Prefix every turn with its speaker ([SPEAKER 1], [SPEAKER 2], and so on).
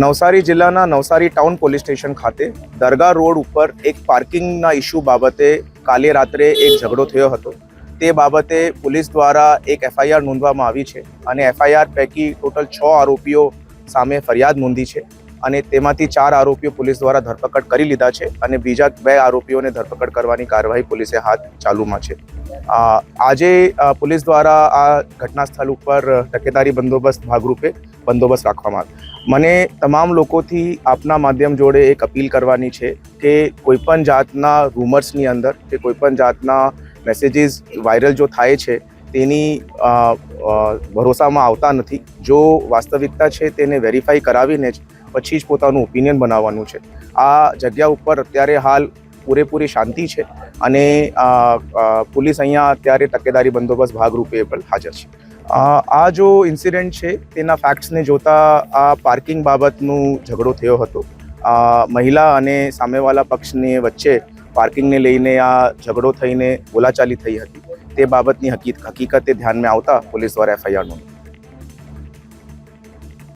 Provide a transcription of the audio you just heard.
[SPEAKER 1] નવસારી જિલ્લાના Navsari town police station ખાતે દરગાહ road ઉપર એક પાર્કિંગના ઇસ્યુ બાબતે કાલે રાત્રે એક ઝઘડો થયો હતો. તે બાબતે પોલીસ દ્વારા એક એફઆઈઆર નોંધવામાં આવી છે અને એફઆઈઆર પૈકી ટોટલ છ આરોપીઓ સામે ફરિયાદ નોંધી છે અને તેમાંથી ચાર આરોપીઓ પોલીસ દ્વારા ધરપકડ કરી લીધા છે અને બીજા બે આરોપીઓને ધરપકડ કરવાની કાર્યવાહી પોલીસે હાથ ચાલુમાં છે. આજે પોલીસ દ્વારા આ ઘટના સ્થળ ઉપર તકેદારી બંદોબસ્ત ભાગરૂપે બંદોબસ્ત રાખવામાં આવ્યો. મને તમામ લોકોથી આપના માધ્યમ જોડે એક અપીલ કરવાની છે કે કોઈપણ જાતના રૂમર્સની અંદર કે કોઈપણ જાતના મેસેજીસ વાયરલ જો થાય છે, તેની ભરોસામાં આવતા નથી. જો વાસ્તવિકતા છે તેને વેરીફાઈ કરાવીને જ પછી જ પોતાનું ઓપિનિયન બનાવવાનું છે. આ જગ્યા ઉપર અત્યારે હાલ પૂરેપૂરી શાંતિ છે અને પોલીસ અહીંયા અત્યારે તકેદારી બંદોબસ્ત ભાગરૂપે પણ હાજર છે. આ જો ઇન્સિડન્ટ છે, તેના ફેક્ટ્સને જોતા આ પાર્કિંગ બાબતનું ઝઘડો થયો હતો. મહિલા અને સામેવાળા પક્ષની વચ્ચે પાર્કિંગને લઈને આ ઝઘડો થઈને બોલાચાલી થઈ હતી. તે બાબતની હકીક હકીકતે ધ્યાનમાં આવતા પોલીસ દ્વારા એફઆઈઆર નોંધી.